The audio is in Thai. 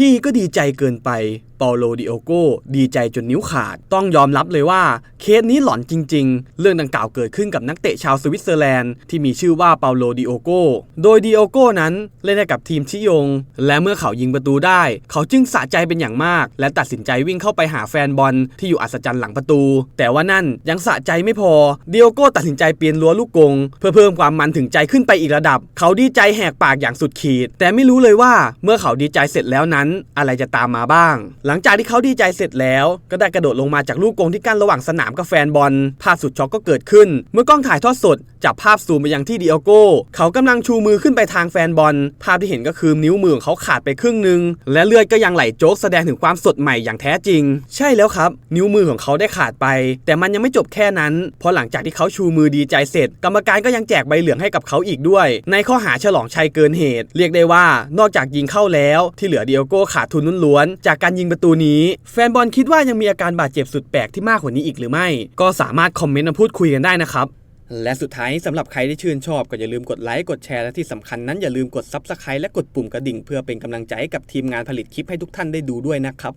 พี่ก็ดีใจเกินไปเปาโลดิโอโกดีใจจนนิ้วขาด ต้องยอมรับเลยว่าเคสนี้หลอนจริง ๆ เรื่องดังกล่าวเกิดขึ้นกับนักเตะชาวสวิตเซอร์แลนด์ที่มีชื่อว่าเปาโลดิโอโกโดยดิโอโกนั้นเล่นให้กับทีมชิยง และเมื่อเขายิงประตูได้ เขาจึงสะใจเป็นอย่างมาก และตัดสินใจวิ่งเข้าไปหาแฟนบอลที่อยู่อัศจรรย์หลังประตู แต่ว่านั่นยังสะใจไม่พอดิโอโกตัดสินใจเปลี่ยนรั้วลูกกง เพื่อเพิ่มความมันถึงใจขึ้นไปอีกระดับ เขาดีใจแหกปากอย่างสุดขีด แต่ไม่รู้เลยว่าเมื่อเขาดีใจเสร็จแล้วนั้น อะไรจะตามมาบ้างหลังจากที่เขาดีใจเสร็จแล้ว ก็ได้กระโดดลงมาจากลูกกงที่กั้นระหว่างสนามกับแฟนบอล ภาพสุดช็อกก็เกิดขึ้น เมื่อกล้องถ่ายทอดสดจับภาพซูมไปยังที่ดิโอโก้ เขากำลังชูมือขึ้นไปทางแฟนบอล ภาพที่เห็นก็คือนิ้วมือของเขาขาดไปครึ่งหนึ่งและเลือดก็ยังไหลโจกแสดงถึงความสดใหม่อย่างแท้จริง ใช่แล้วครับ นิ้วมือของเขาได้ขาดไป แต่มันยังไม่จบแค่นั้น เพราะหลังจากที่เขาชูมือดีใจเสร็จ กรรมการก็ยังแจกใบเหลืองให้กับเขาอีกด้วย ในข้อหาฉลองชัยเกินเหตุ เรียกได้ว่านอกจากยิงเข้าแล้ว ที่เหลือดิโอโก้ขาดทุนล้วนๆจากการยิงประตูนี้ แฟนบอลคิดว่ายังมีอาการบาดเจ็บสุดแปลกที่มากกว่านี้อีกหรือไม่ ก็สามารถคอมเมนต์มาพูดคุยกันได้นะครับและสุดท้ายสำหรับใครที่ชื่นชอบ ก็อย่าลืมกดไลค์กดแชร์และที่สำคัญนั้นอย่าลืมกด Subscribe และกดปุ่มกระดิ่ง เพื่อเป็นกำลังใจให้กับทีมงานผลิตคลิปให้ทุกท่านได้ดูด้วยนะครับ